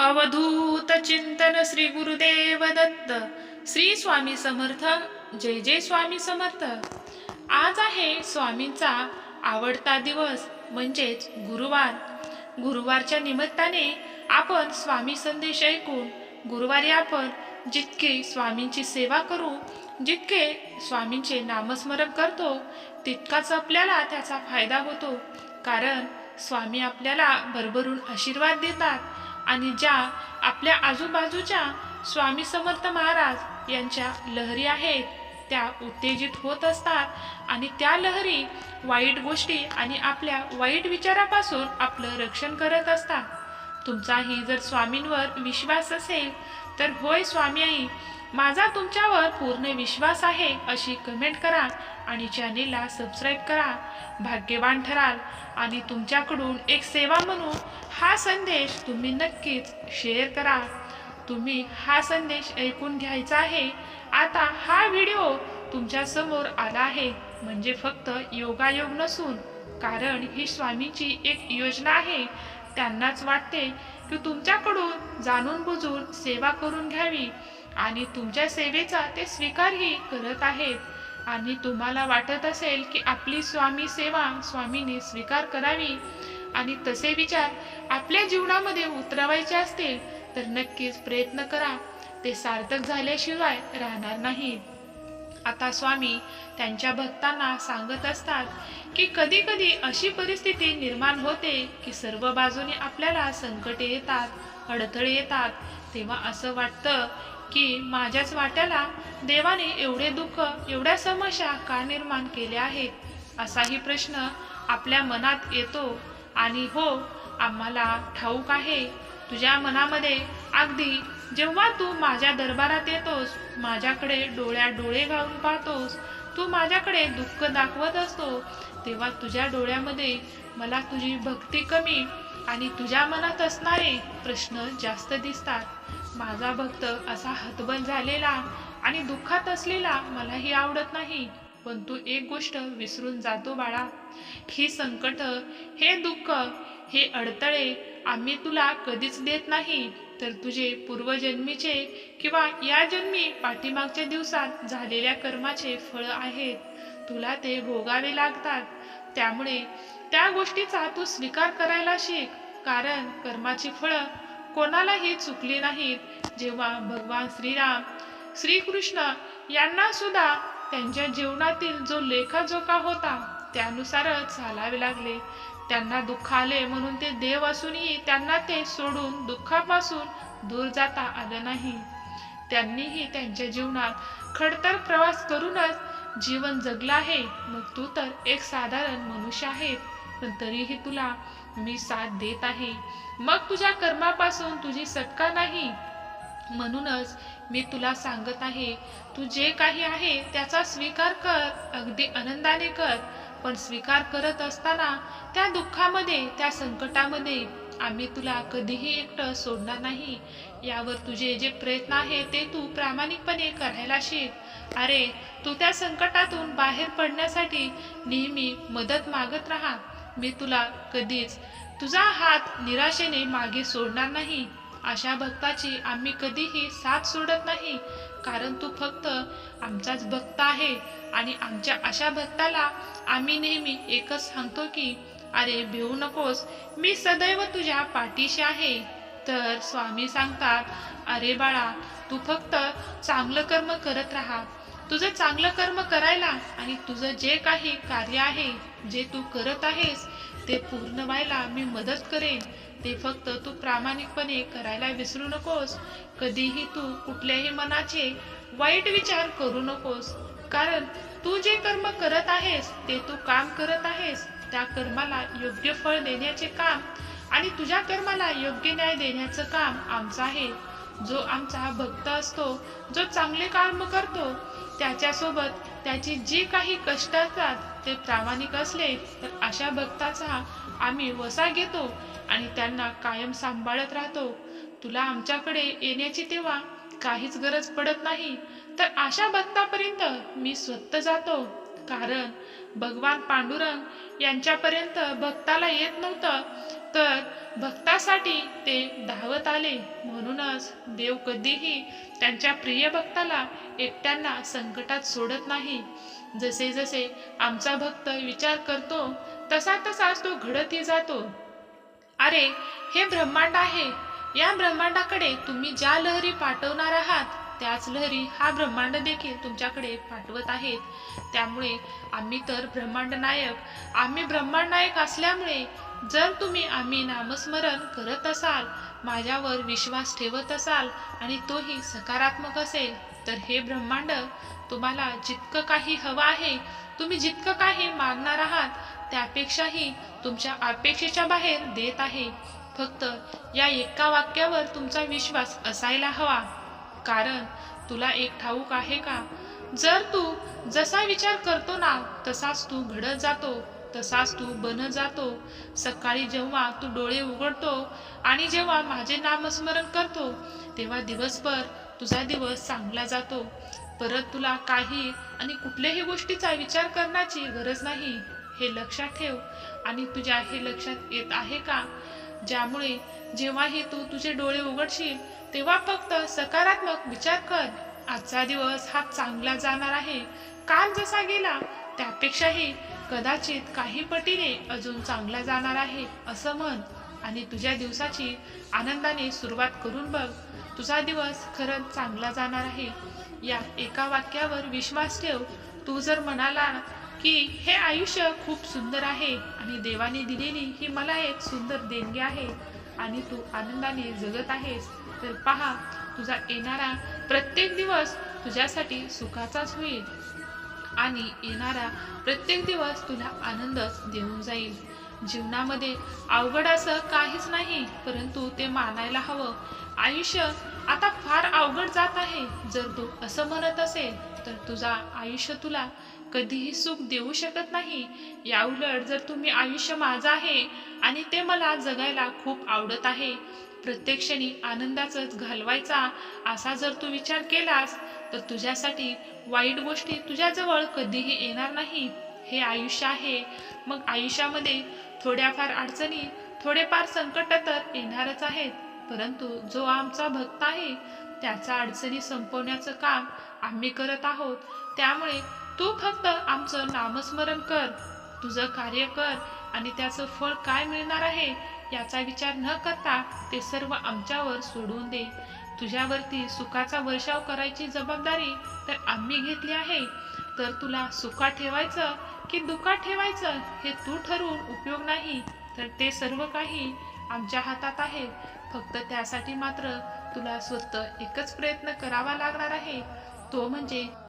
अवधूत चिंतन श्री गुरुदेव दत्त श्री स्वामी समर्थ. जय जय स्वामी समर्थ. आज आहे स्वामींचा आवडता दिवस म्हणजेच गुरुवार. गुरुवारच्या निमित्ताने आपण स्वामी संदेश ऐकून गुरुवारी आपण जितके स्वामींची सेवा करू जितके स्वामींचे नामस्मरण करतो तितकाच आपल्याला त्याचा फायदा होतो. कारण स्वामी आपल्याला भरभरून आशीर्वाद देतात. आणि ज्या आपल्या आजूबाजूच्या स्वामी समर्थ महाराज यांच्या लहरी आहेत त्या उत्तेजित होत असतात आणि त्या लहरी वाईट गोष्टी आणि आपल्या वाईट विचारापासून आपलं रक्षण करत असतात. तुमचाही जर स्वामींवर विश्वास असेल तर होय स्वामी आई माझा तुमच्यावर पूर्ण विश्वास आहे अशी कमेंट करा आणि चॅनेलला सबस्क्राईब करा भाग्यवान ठराल आणि तुमच्याकडून एक सेवा म्हणून हा संदेश तुम्ही नक्कीच शेअर करा. तुम्ही हा संदेश ऐकून घ्यायचा आहे. आता हा व्हिडिओ तुमच्यासमोर आला आहे. म्हणजे फक्त योगायोग नसून कारण ही स्वामीची एक योजना आहे. त्यांनाच वाटते की तुमच्याकडून जाणून बुजून सेवा करून घ्यावी आणि तुमच्या सेवेचा ते स्वीकारही करत आहेत. आणि तुम्हाला वाटत असेल की आपली स्वामी सेवा स्वामीने स्वीकार करावी. आणि तसे विचार आपल्या जीवनामध्ये उतरवायचे असतील तर नक्कीच प्रयत्न करा. ते सार्थक झाल्याशिवाय राहणार नाही. आता स्वामी त्यांच्या भक्तांना सांगत असतात की कधी कधी अशी परिस्थिती निर्माण होते की सर्व बाजूने आपल्याला संकटे येतात अडथळे येतात. तेव्हा असं वाटतं की माझ्याच वाट्याला देवाने एवढे दुःख एवढ्या समस्या का निर्माण केल्या आहेत? असाही प्रश्न आपल्या मनात येतो आणि हो आम्हाला ठाऊक आहे. तुझ्या मनामध्ये अगदी जेव्हा तू माझ्या दरबारात येतोस माझ्याकडे डोळ्या डोळे घालून पाहतोस तू माझ्याकडे दुःख दाखवत असतो तेव्हा तुझ्या डोळ्यामध्ये मला तुझी भक्ती कमी आणि तुझ्या मनात असणारे प्रश्न जास्त दिसतात. माझा भक्त असा हतबल झालेला आणि दुःखात असलेला मलाही आवडत नाही. पण तू एक गोष्ट विसरून जातो बाळा. ही संकट हे दुःख हे अडथळे आम्ही तुला कधीच देत नाही. तर तुझे पूर्वजन्मीचे किंवा या जन्मी पाठीमागच्या दिवसात झालेल्या कर्माचे फळ आहेत. तुला ते भोगावे लागतात. त्यामुळे त्या गोष्टीचा तू स्वीकार करायला शिक. कारण कर्माची फळं कोणालाही चुकली नाहीत. जेव्हा भगवान श्रीराम श्रीकृष्ण यांना सुद्धा त्यांच्या जीवनातील जो लेखाजोखा होता त्यानुसारच चालावे लागले. त्यांना दुःख आले म्हणून ते देव असूनही त्यांना ते सोडून दुःखापासून दूर जाता आलं नाही. त्यांनीही त्यांच्या जीवनात खडतर प्रवास करूनच जीवन जगलं आहे. मग तू तर एक साधारण मनुष्य आहे पण तरीही तुला मी साथ देत आहे. मग तुझ्या कर्मापासून तुझी सटका नाही. म्हणूनच मी तुला सांगत आहे तू जे काही आहे त्याचा स्वीकार कर अगदी आनंदाने कर. पण स्वीकार करत असताना त्या दुःखामध्ये त्या संकटामध्ये आम्ही तुला कधीही एकटं सोडणार नाही. यावर तुझे जे प्रयत्न आहे ते तू प्रामाणिकपणे करायला शिक. अरे तू त्या संकटातून बाहेर पडण्यासाठी नेहमी मदत मागत राहा. मी तुला कधीच तुझा हात निराशेने मागे सोडणार नाही. अशा भक्ताची आम्ही कधीही साथ सोडत नाही. कारण तू फक्त आमचाच भक्त आहे आणि आमच्या अशा भक्ताला आम्ही नेहमी एकच सांगतो की अरे भिवू नकोस. मी सदैव तुझ्या पाठीशी आहे. तर स्वामी सांगतात अरे बाळा तू फक्त चांगलं कर्म करत राहा. तुझं चांगलं कर्म करायला आणि तुझं जे काही कार्य आहे जे तू करत आहेस ते पूर्ण व्हायला मी मदत करेन. ते फक्त तू प्रामाणिकपणे करायला विसरू नकोस. कधीही तू कुठल्याही मनाचे वाईट विचार करू नकोस. कारण तू जे कर्म करत आहेस ते तू काम करत आहेस. त्या कर्माला योग्य फळ देण्याचे काम आणि तुझ्या कर्माला योग्य न्याय देण्याचं काम आमचं आहे. जो आमचा भक्त असतो जो चांगले कर्म करतो त्याच्यासोबत त्याची जी काही कष्ट असतात ते प्रामाणिक असले तर अशा भक्ताचा आम्ही वसा घेतो आणि त्यांना कायम सांभाळत राहतो. तुला आमच्याकडे येण्याची तेव्हा काहीच गरज पडत नाही. तर अशा भक्तापर्यंत मी स्वतः जातो. कारण भगवान पांडुरंग यांच्यापर्यंत भक्ताला येत नव्हतं तर भक्तासाठी ते धावत आले. म्हणूनच देव कधीही त्यांच्या प्रिय भक्ताला एकट्यांना संकटात सोडत नाही. जसे जसे आमचा भक्त विचार करतो तसा तसाच तो घडतही जातो. अरे हे ब्रह्मांड आहे. या ब्रह्मांडाकडे तुम्ही ज्या लहरी पाठवणार आहात त्याच लहरी हा ब्रह्मांड देखील तुमच्याकडे पाठवत आहेत. त्यामुळे आम्ही तर ब्रह्मांड नायक आम्ही ब्रह्मांड नायक असल्यामुळे जर तुम्ही आम्ही नामस्मरण करत असाल माझ्यावर विश्वास ठेवत असाल आणि तोही सकारात्मक असेल तर हे ब्रह्मांड तुम्हाला जितकं काही हवं आहे तुम्ही जितकं काही मागणार आहात त्यापेक्षाही तुमच्या अपेक्षेच्या बाहेर देत आहे. फक्त या एका वाक्यावर तुमचा विश्वास असायला हवा. कारण तुला एक ठाऊक आहे का? जर तू जसा विचार करतो ना तसाच तू घडत जातो तसाच तू बन जातो. सकाळी जेव्हा तू डोळे उघडतो आणि जेव्हा माझे नामस्मरण करतो तेव्हा दिवसभर तुझा दिवस चांगला जातो. परत तुला काही आणि कुठल्याही गोष्टीचा विचार करण्याची गरज नाही. हे लक्षात ठेव. आणि तुझ्या हे लक्षात येत आहे का? ज्यामुळे जेव्हाही तू तुझे डोळे उघडशील तेव्हा फक्त सकारात्मक विचार कर. आजचा दिवस हा चांगला जाणार आहे. काल जसा गेला त्यापेक्षाही कदाचित काही पटीने अजून चांगला जाणार आहे असं म्हण. आणि तुझ्या दिवसाची आनंदाने सुरुवात करून बघ. तुझा दिवस खरंच चांगला जाणार आहे. या एका वाक्यावर विश्वास ठेव. तू जर म्हणाला की हे आयुष्य खूप सुंदर आहे आणि देवाने दिलेली ही मला एक सुंदर देणगी आहे आणि तू आनंदाने जगत आहेस तर पहा तुझा येणारा प्रत्येक दिवस तुझ्यासाठी सुखाचाच होईल. आणि येणारा प्रत्येक दिवस तुला आनंदच देऊन जाईल. जीवनामध्ये अवघड असं काहीच नाही परंतु ते मानायला हवं. आयुष्य आता फार अवघड जात आहे. जर तू असं म्हणत असेल तर तुझा आयुष्य तुला कधीही सुख देऊ शकत नाही. याउलट जर तुम्ही आयुष्य माझं आहे आणि ते मला जगायला खूप आवडत आहे प्रत्येक क्षणी आनंदाचंच घालवायचा असा जर तू विचार केलास तर तुझ्यासाठी वाईट गोष्टी तुझ्याजवळ कधीही येणार नाही हे आयुष्य आहे. मग आयुष्यामध्ये थोड्याफार अडचणी थोडेफार संकट तर येणारच आहेत. परंतु जो आमचा भक्त आहे त्याचा अडचणी संपवण्याचं काम आम्ही करत आहोत. त्यामुळे तू फक्त आमचं नामस्मरण कर. तुझं कार्य कर आणि त्याचं फळ काय मिळणार आहे याचा विचार न करता ते सर्व आमच्यावर सोडून दे. तुझ्यावरती सुखाचा वर्षाव करायची जबाबदारी तर आम्ही घेतली आहे. तर तुला सुखात ठेवायचं की दुःखात ठेवायचं हे तू ठरवून उपयोग नाही. तर ते सर्व काही आमच्या हातात आहे. फक्त त्यासाठी मात्र तुला स्वतः एकच प्रयत्न करावा लागणार आहे. तो म्हणजे